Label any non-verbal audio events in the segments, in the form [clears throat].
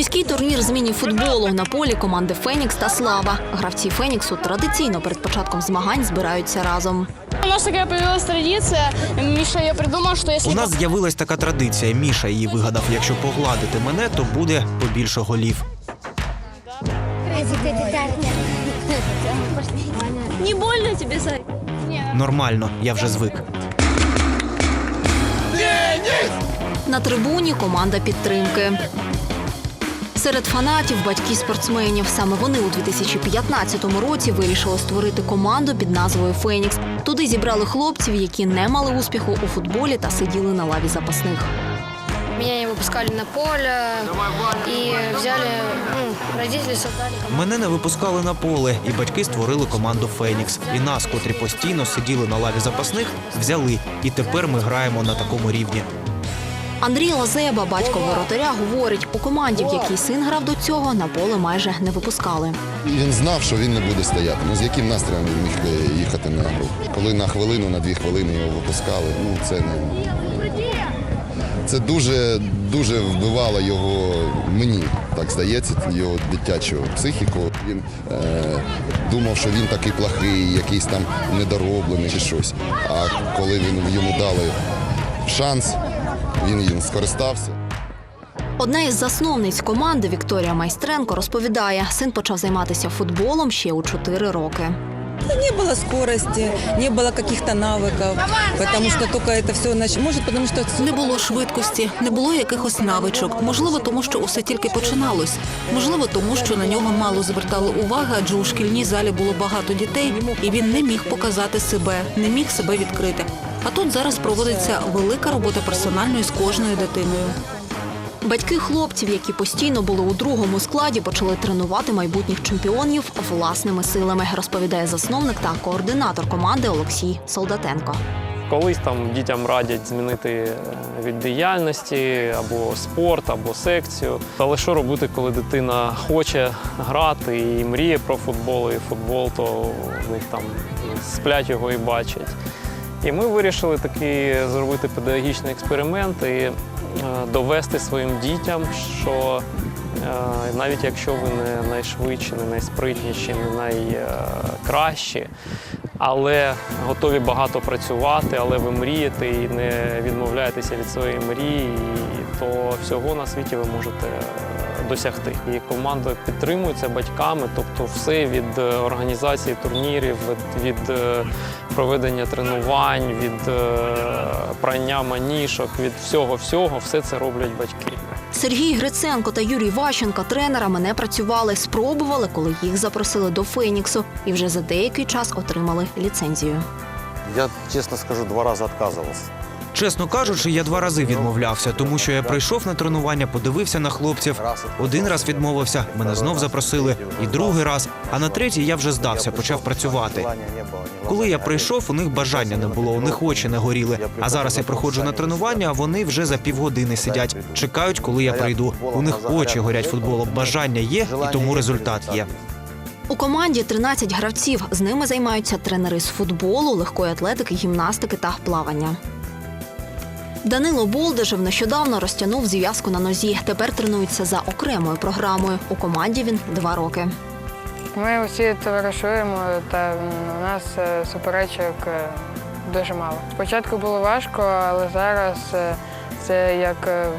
Міський турнір з міні-футболу на полі команди Фенікс та Слава. Гравці Феніксу традиційно перед початком змагань збираються разом. У нас такая появилась традиция. Миша ее придумал, что если... У нас з'явилась така традиція. Міша її вигадав. Якщо погладити мене, то буде побільше голів. Не больно тебе, Зай? Нормально, я вже звик. На трибуні команда підтримки. Серед фанатів батьки спортсменів. Саме вони у 2015 році вирішили створити команду під назвою Фенікс. Туди зібрали хлопців, які не мали успіху у футболі та сиділи на лаві запасних. Меня не выпускали на поле и взяли, ну, родители создали команду. Мене не випускали на поле, і батьки створили команду Фенікс. І нас, котрі постійно сиділи на лаві запасних, взяли. І тепер ми граємо на такому рівні. Андрій Лазеба, батько воротаря, говорить, у команді, в якій син грав до цього, на поле майже не випускали. Він знав, що він не буде стояти. Ну з яким настроєм він міг їхати на гру? Коли на хвилину, на дві хвилини його випускали, ну це не це дуже дуже вбивало його мені, так здається, його дитячу психіку. Він е, думав, що він такий плохий, якийсь там недороблений чи щось. А коли він йому дали шанс, він їм скористався. Одна із засновниць команди Вікторія Майстренко розповідає, син почав займатися футболом ще у 4 роки. Не было скорости, не было каких-то навыков, потому что только это все нач... Может, потому что Не було швидкості, не було якихось навичок. Можливо, тому що усе тільки починалось. Можливо, тому що на нього мало звертали уваги, адже у шкільній залі було багато дітей, і він не міг показати себе, не міг себе відкрити. А тут зараз проводиться велика робота персональної з кожною дитиною. Батьки хлопців, які постійно були у другому складі, почали тренувати майбутніх чемпіонів власними силами, розповідає засновник та координатор команди Олексій Солдатенко. Колись там дітям радять змінити е, від діяльності або спорт, або секцію. Але що робити, коли дитина хоче грати і мріє про футбол, і футбол, то в них там сплять його і бачать. І ми вирішили таки зробити педагогічний експеримент і е, довести своїм дітям, що е, навіть якщо ви не найшвидші, не найспритніші, не найкращі, але готові багато працювати, але ви мрієте і не відмовляєтеся від своєї мрії, то всього на світі ви можете досягти. І команда підтримується батьками, тобто все від е, організації турнірів, від, проведення тренувань, від е, прання манішок, від всього всього, все це роблять батьки. Сергій Гриценко та Юрій Ващенко тренерами не працювали, спробували, коли їх запросили до Феніксу, і вже за деякий час отримали ліцензію. Я, чесно скажу, два рази отказывался. Чесно кажучи, я два рази відмовлявся, тому що я прийшов на тренування, подивився на хлопців. Один раз відмовився, мене знов запросили, і другий раз. А на третій я вже здався, почав працювати. Коли я прийшов, у них бажання не було, у них очі не горіли. А зараз я приходжу на тренування, а вони вже за півгодини сидять, чекають, коли я прийду. У них очі горять футболом, бажання є, і тому результат є. У команді 13 гравців. З ними займаються тренери з футболу, легкої атлетики, гімнастики та плавання. Данило Болдежев нещодавно розтягнув зв'язку на нозі. Тепер тренується за окремою програмою. У команді він два роки. Ми усі товаришуємо, та у нас е, суперечок е, дуже мало. Спочатку було важко, але зараз е, це як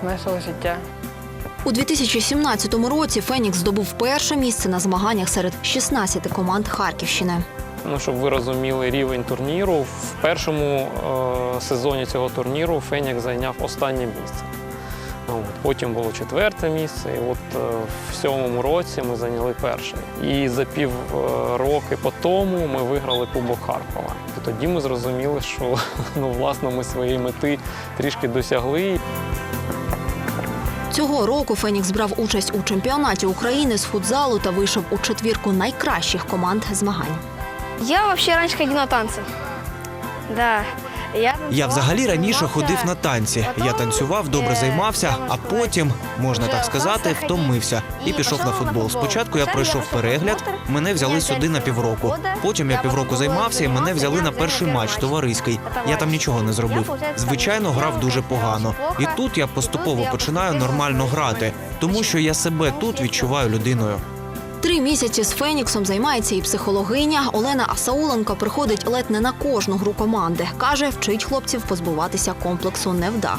смисл життя. У 2017 році Фенікс здобув перше місце на змаганнях серед 16 команд Харківщини. Ну, щоб ви розуміли рівень турніру, в першому е, сезоні цього турніру Фенікс зайняв останнє місце. Потім було четверте місце, і от е, в сьомому році ми зайняли перше. І за пів е, роки по тому ми виграли Кубок Харкова. І тоді ми зрозуміли, що [laughs] ну, власне, ми своєї мети трішки досягли. Цього року Фенікс брав участь у чемпіонаті України з футзалу та вийшов у четвірку найкращих команд змагань. Я вообще раньше ходил на танцы. Да, я взагалі раніше ходив на танці. Я танцював, добре займався, а потім, можна так сказати, втомився і пішов на футбол. Спочатку я пройшов перегляд, мене взяли сюди на півроку. Потім я півроку займався і мене взяли на перший матч товариський. Я там нічого не зробив. Звичайно, грав дуже погано. І тут я поступово починаю нормально грати, тому що я себе тут відчуваю людиною. Три місяці з Феніксом займається і психологиня. Олена Асауленко приходить ледь не на кожну гру команди. Каже, вчить хлопців позбуватися комплексу невдах.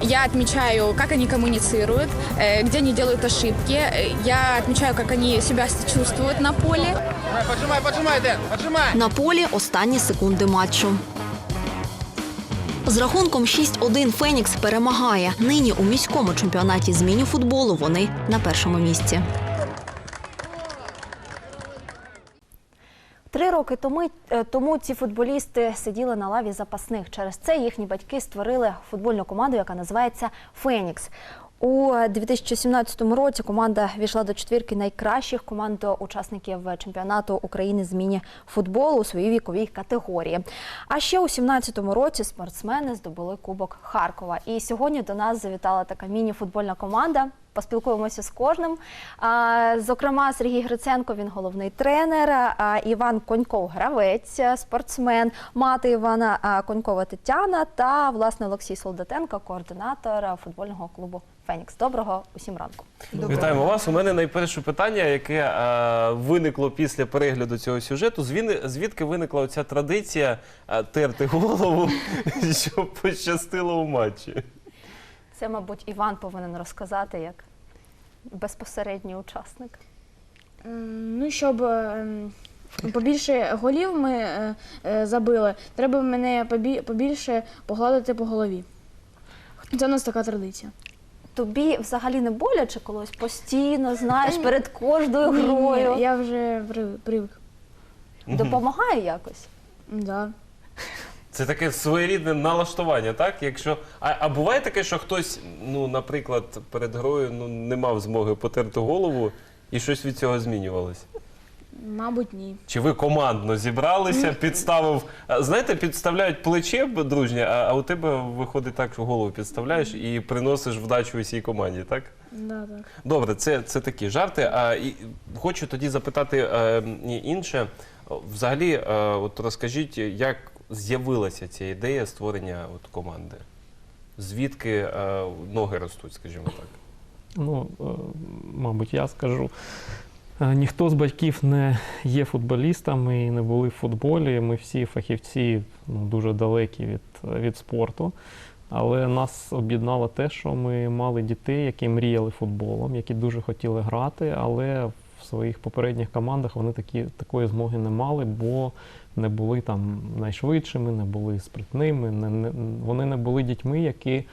Я отмечаю, как они коммуницируют, э, где они делают ошибки. Э, Я отмечаю, как они себя чувствуют на поле. На полі останні секунди матчу. З рахунком 6-1 Фенікс перемагає. Нині у міському чемпіонаті з міні-футболу вони на першому місці. Три роки е, тому ці футболісти сиділи на лаві запасних. Через це їхні батьки створили футбольну команду, яка називається Фенікс. У 2017 році команда війшла до четвірки найкращих команд учасників чемпіонату України з міні-футболу у своїй віковій категорії. А ще у 2017 році спортсмени здобули Кубок Харкова. І сьогодні до нас завітала така міні-футбольна команда. Поспілкуємося з кожним. Зокрема, Сергій Гриценко, він головний тренер. Іван Коньков, гравець, спортсмен, мати Івана Конькова Тетяна та власне Олексій Солдатенко, координатор футбольного клубу Фенікс. Доброго усім ранку. Вітаємо вас. У мене найперше питання, яке е, виникло після перегляду цього сюжету. Звін- Звідки виникла оця традиція е, терти голову, [laughs] щоб пощастило у матчі? Це, мабуть, Іван повинен розказати як безпосередній учасник. Ну, щоб е, побільше голів ми е, е, забили, треба мене побільше погладити по голові. Це у нас така традиція. Тобі взагалі не боляче колись постійно, знаєш, перед кожною грою. Ні, Я вже привик. Допомагає якось. Да. Це таке своєрідне налаштування, так? Якщо а, а буває таке, що хтось, ну, наприклад, перед грою ну не мав змоги потерти голову і щось від цього змінювалося? Мабуть, ні. Чи ви командно зібралися, підставив. а, Знаєте, підставляють плече б, дружнє, а, а у тебе виходить так, що голову підставляєш і приносиш вдачу усій команді, так? Да, так. Добре, це, це такі жарти. А і хочу тоді запитати е, і інше. Взагалі, е, от розкажіть, як з'явилася ця ідея створення от, команди? Звідки е, ноги ростуть, скажімо так? Ну, е, мабуть, я скажу. Е, Ніхто з батьків не є футболістами і не були в футболі. Ми всі фахівці ну, дуже далекі від, від спорту. Але нас об'єднало те, що ми мали дітей, які мріяли футболом, які дуже хотіли грати, але в своїх попередніх командах вони такі, такої змоги не мали, бо не були там найшвидшими, не були спритними, не, не, вони не були дітьми, які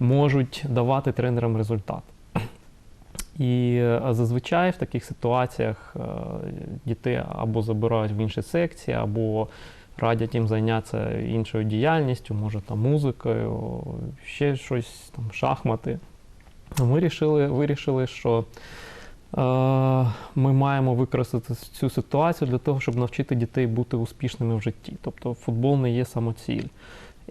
можуть давати тренерам результат. І е, зазвичай в таких ситуаціях е, дітей або забирають в інші секції, або радять їм зайнятися іншою діяльністю, може там музикою, ще щось, там шахмати. Ми вирішили, вирішили, що ми маємо використати цю ситуацію для того, щоб навчити дітей бути успішними в житті. Тобто футбол не є самоціль.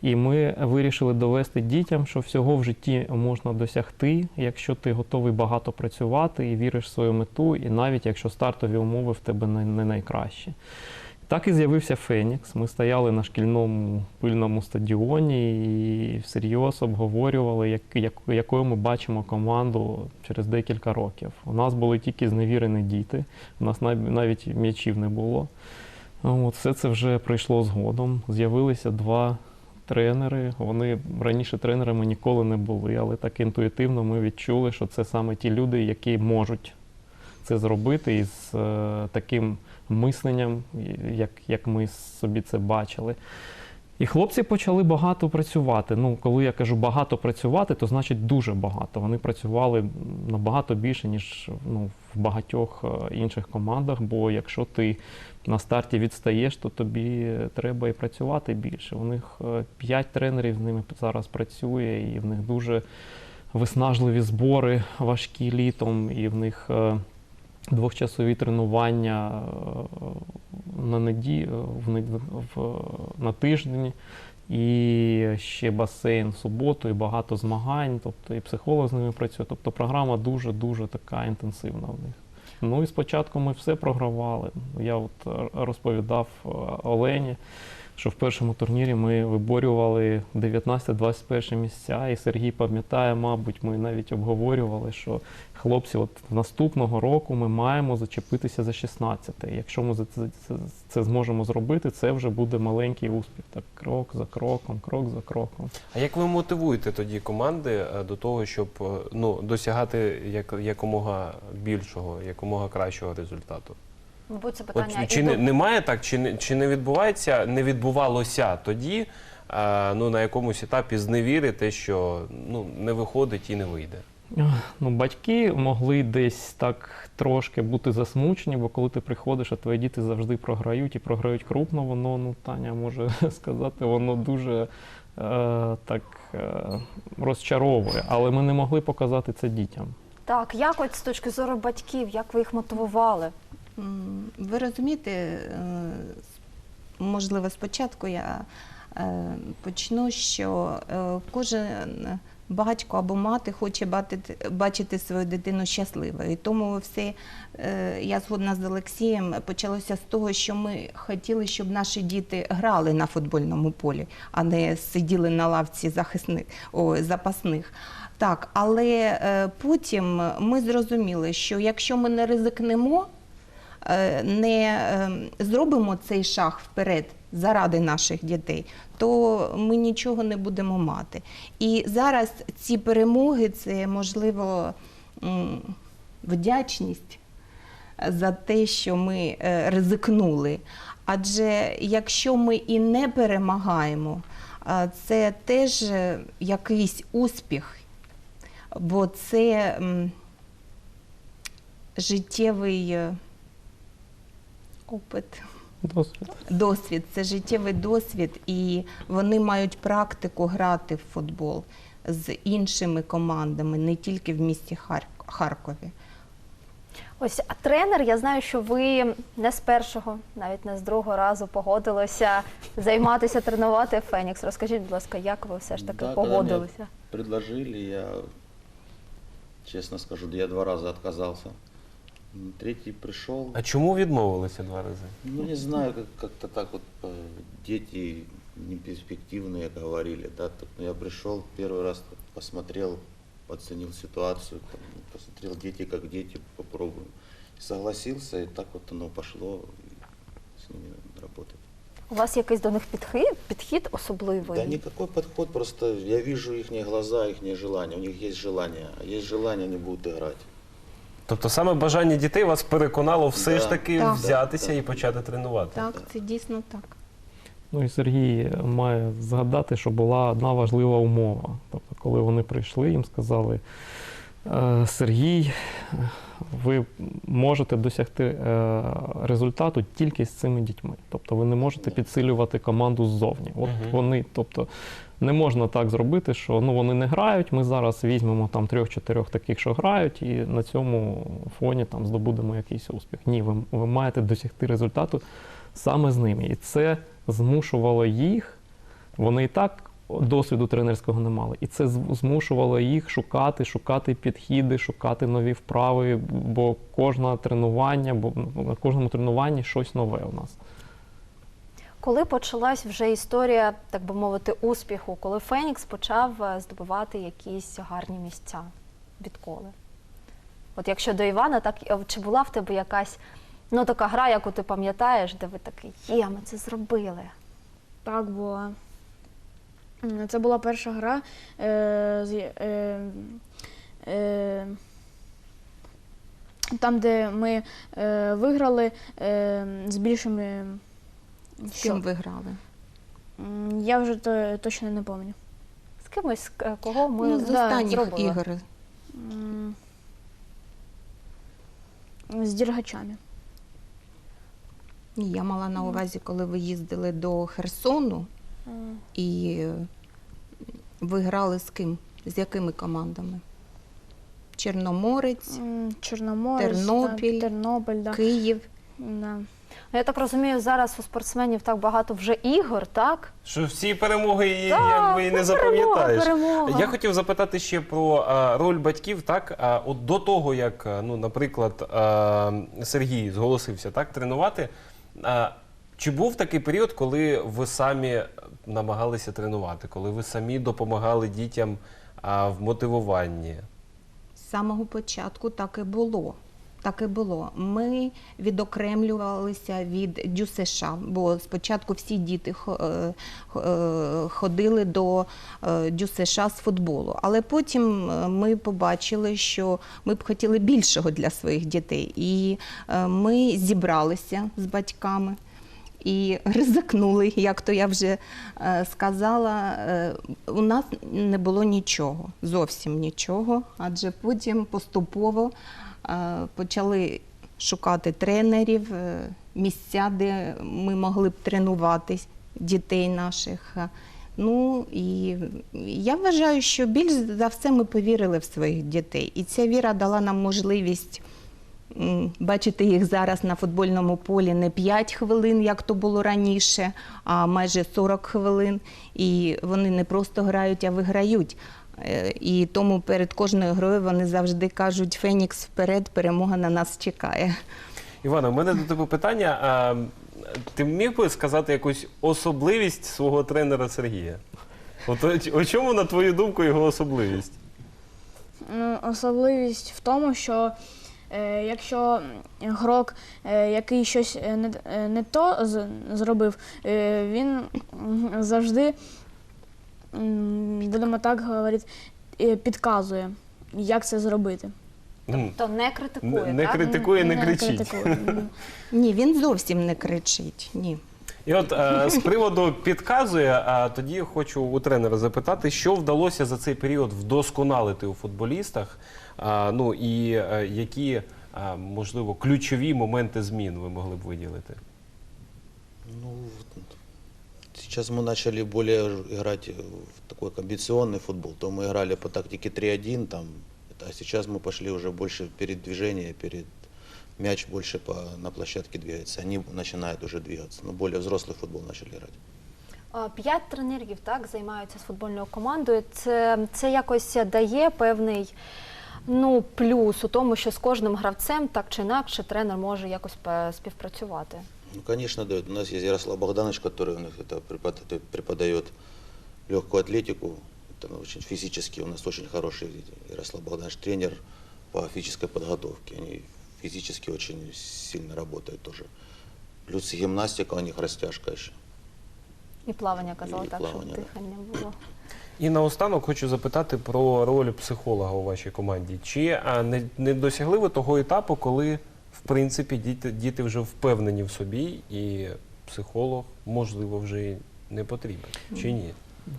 І ми вирішили довести дітям, що всього в житті можна досягти, якщо ти готовий багато працювати і віриш в свою мету, і навіть якщо стартові умови в тебе не, не найкращі. Так і з'явився Фенікс. Ми стояли на шкільному пильному стадіоні і всерйоз обговорювали, як, як, якою ми бачимо команду через декілька років. У нас були тільки зневірені діти, у нас нав- навіть м'ячів не було. От, все це вже прийшло згодом. З'явилися два тренери. Вони раніше тренерами ніколи не були, але так інтуїтивно ми відчули, що це саме ті люди, які можуть це зробити із е, таким мисленням, як, як ми собі це бачили. І хлопці почали багато працювати. Ну, коли я кажу багато працювати, то значить дуже багато. Вони працювали набагато більше, ніж ну, в багатьох е, інших командах. Бо якщо ти на старті відстаєш, то тобі треба і працювати більше. У них е, п'ять тренерів з ними зараз працює, і в них дуже виснажливі збори важкі літом, і в них. Е, двохчасові тренування е, на неді... в... в... на тиждень, і ще басейн в суботу, і багато змагань, тобто і психолог з ними працює. Тобто програма дуже-дуже така інтенсивна в них. Ну і спочатку ми все програвали. Я от е, розповідав е, Олені, що в першому турнірі ми виборювали 19-21 місця, і Сергій пам'ятає, мабуть, ми навіть обговорювали, що хлопці, от наступного року ми маємо зачепитися за 16. Якщо ми це, зможемо зробити, це вже буде маленький успіх. Так, крок за кроком, крок за кроком. А як ви мотивуєте тоді команди е, до того, щоб е, ну, досягати як, якомога більшого, якомога кращого результату? Мабуть, це От, чи не, до- немає так, чи не, чи не відбувається, не відбувалося тоді е, ну, на якомусь етапі зневіри те, що ну, не виходить і не вийде? Ну, батьки могли десь так трошки бути засмучені, бо коли ти приходиш, а твої діти завжди програють і програють крупно, воно, ну, Таня може [laughs] сказати, воно дуже е, так е, розчаровує. Але ми не могли показати це дітям. Так, як от з точки зору батьків, як ви їх мотивували? Ви розумієте, е, можливо, спочатку я е, почну, що е, кожен батько або мати хоче бачити, свою дитину щасливою. І тому все, я згодна з Олексієм, почалося з того, що ми хотіли, щоб наші діти грали на футбольному полі, а не сиділи на лавці захисних, о, запасних. Так, але потім ми зрозуміли, що якщо ми не ризикнемо, не е, зробимо цей шаг вперед заради наших дітей, то ми нічого не будемо мати. І зараз ці перемоги це можливо вдячність за те, що ми е, ризикнули. Адже якщо ми і не перемагаємо, е, це теж е, якийсь успіх, бо це життєвий е, опит. Досвід. Досвід, це життєвий досвід, і вони мають практику грати в футбол з іншими командами, не тільки в місті Харкові. Ось а тренер, я знаю, що ви не з першого, навіть не з другого разу погодилися займатися, тренувати Фенікс. Розкажіть, будь ласка, як ви все ж таки Да, погодилися? Предложили, я, честно скажу, я два раза отказался. М, Третий пришел. А чому відмовилися два рази? Ну, не знаю, как- как-то так вот э, дети неперспективные говорили, да, так, но я пришел первый раз, посмотрел, оценил ситуацию, там, посмотрел дети как дети, попробуем. Согласился, и так вот оно пошло, и с ними работать. У вас якийсь до них підхід, підхід особливий? Да никакой подход, просто я вижу их глаза, их желания, у них есть желание, а есть желание, они будут играть. Тобто саме бажання дітей вас переконало все ж таки Так. взятися і почати тренувати. Так, це дійсно так. Ну і Сергій має згадати, що була одна важлива умова. Тобто, коли вони прийшли, їм сказали: «Е, Сергій, ви можете досягти е, результату тільки з цими дітьми. Тобто ви не можете підсилювати команду ззовні. От вони, тобто, не можна так зробити, що ну вони не грають. Ми зараз візьмемо там трьох-чотирьох таких, що грають, і на цьому фоні там здобудемо якийсь успіх. Ні, ви, ви маєте досягти результату саме з ними. І це змушувало їх. Вони і так досвіду тренерського не мали. І це змушувало їх шукати, шукати підхіди, шукати нові вправи, бо кожне тренування, бо на кожному тренуванні щось нове у нас. Коли почалась вже історія, так би мовити, успіху, коли Фенікс почав е, здобувати якісь гарні місця? Відколи? От якщо до Івана, так е, чи була в тебе якась ну, така гра, яку ти пам'ятаєш, де ви такий, є, ми це зробили. Так була. Це була перша гра. Е, е, е, там, де ми е, виграли е, з більшими. З ким ви грали? Я вже то, точно не пам'ятаю. З кимось, кого ми ну, з да, останніх зробили. ігор. З діргачами. Я мала на увазі, коли ви їздили до Херсону і ви грали з ким? З якими командами? Чорноморець, Чорноморець, Тернопіль, да, Тернопіль, да. Київ. Да. Ну, Я так розумію, зараз у спортсменів так багато вже ігор, так? Що всі перемоги і, якби і не запам'ятаєш. Я хотів запитати ще про а, роль батьків. Так, а, от до того, як, ну, наприклад, а, Сергій зголосився так тренувати. А, чи був такий період, коли ви самі намагалися тренувати, коли ви самі допомагали дітям а, в мотивуванні? З самого початку так і було. Так і було. Ми відокремлювалися від ДЮСШ, бо спочатку всі діти е, е, ходили до е, ДЮСШ з футболу. Але потім ми побачили, що ми б хотіли більшого для своїх дітей. І ми зібралися з батьками. І ризикнули, як то я вже е, сказала. Е, у нас не було нічого, зовсім нічого, адже потім поступово е, почали шукати тренерів, місця, де ми могли б тренувати дітей наших. Ну і я вважаю, що більш за все ми повірили в своїх дітей. І ця віра дала нам можливість бачити їх зараз на футбольному полі не 5 хвилин, як то було раніше, а майже 40 хвилин. І вони не просто грають, а виграють. Е, І тому перед кожною грою вони завжди кажуть Фенікс вперед, перемога на нас чекає. Івана, у мене до тебе питання. А, ти міг би сказати якусь особливість свого тренера Сергія? От о- о чому, на твою думку, його особливість? Ну, особливість в тому, що якщо грок, е, який щось е, не, е, не то з- зробив, е, він завжди, будемо так говорити, е, підказує, як це зробити. М, То не критикує, Не, не так? критикує, не кричить. критикує. М. [laughs] Ні, він зовсім не кричить. Ні. І от е, з приводу підказує, а тоді хочу у тренера запитати, що вдалося за цей період вдосконалити у футболістах. А, ну і е, які, а, можливо, ключові моменти змін ви могли б виділити? Ну, вот, сейчас мы начали более ж- играть в такой комбинационный футбол. То мы играли по тактике 3-1, там, это- а сейчас мы пошли уже больше передвижения, перед мяч больше по, на площадке двигается. Они начинают уже двигаться. Ну, более взрослый футбол начали играть. А, П'ять тренерів так займаються з футбольною командою. Це, це якось дає певний ну, плюс у тому, що з кожним гравцем так чи інакше тренер може якось пе- співпрацювати. Ну, конечно, дают. У нас есть Ярослав Богданович, который у нас это препод- преподает легкую атлетику. Это ну, очень физически у нас очень хороший Ярослав Богданович тренер по физической подготовке. Они физически очень сильно работают тоже. Плюс гимнастика у них растяжка еще. І плавання казали І так, плавання, щоб да. дихання було. І наостанок хочу запитати про роль психолога у вашій команді. Чи не, не досягли ви того етапу, коли в принципі діти, діти вже впевнені в собі, і психолог, можливо, вже не потрібен? Чи ні?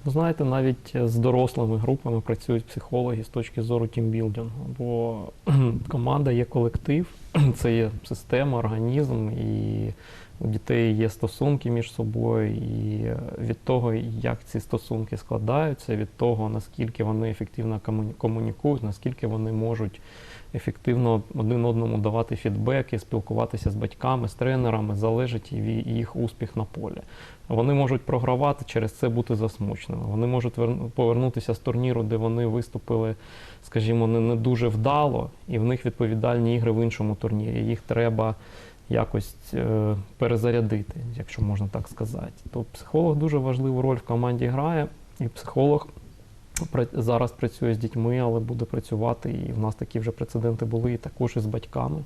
Ви знаєте, навіть з дорослими групами працюють психологи з точки зору тімбілдингу, бо [clears throat] команда є колектив, [clears throat] це є система, організм, і у дітей є стосунки між собою, і від того, як ці стосунки складаються, від того, наскільки вони ефективно комунікують, наскільки вони можуть ефективно один одному давати фідбеки, спілкуватися з батьками, з тренерами, залежить їх успіх на полі. Вони можуть програвати, через це бути засмученими. Вони можуть повернутися з турніру, де вони виступили, скажімо, не дуже вдало, і в них відповідальні ігри в іншому турнірі. Їх треба якось е, перезарядити, якщо можна так сказати. То психолог дуже важливу роль в команді грає, і психолог зараз працює з дітьми, але буде працювати. І в нас такі вже прецеденти були, і також із батьками.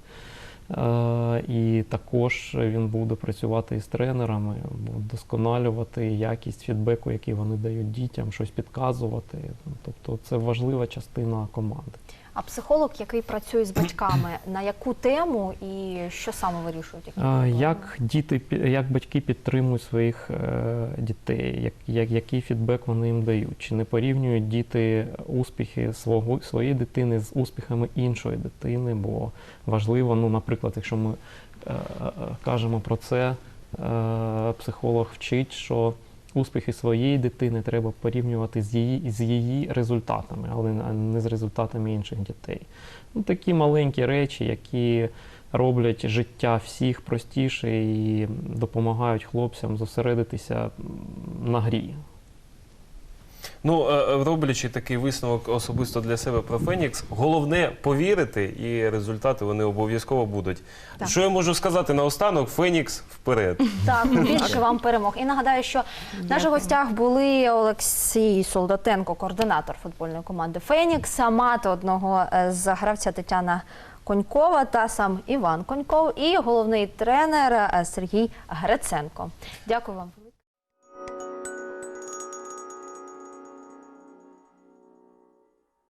Е, І також він буде працювати із тренерами, вдосконалювати якість фідбеку, який вони дають дітям, щось підказувати. Тобто це важлива частина команди. А психолог, який працює з батьками, на яку тему і що саме вирішують? Які Як діти, як батьки підтримують своїх е, дітей, як, як, який фідбек вони їм дають? Чи не порівнюють діти успіхи свого, своєї дитини з успіхами іншої дитини? Бо важливо, ну, наприклад, якщо ми е, е, кажемо про це, е, психолог вчить, що успіхи своєї дитини треба порівнювати з її, з її результатами, але не- з результатами інших дітей. Ну, такі маленькі речі, які роблять життя всіх простіше і допомагають хлопцям зосередитися на грі. Ну, е, е, роблячи такий висновок особисто для себе про Фенікс, головне повірити, і результати вони обов'язково будуть. Так. Що я можу сказати наостанок? Фенікс вперед. Так, [laughs] більше вам перемог. І нагадаю, що в наших гостях були Олексій Солдатенко, координатор футбольної команди Фенікс, мати одного е, з гравця Тетяна Конькова та сам Іван Коньков і головний тренер е, Сергій Гриценко. Дякую вам.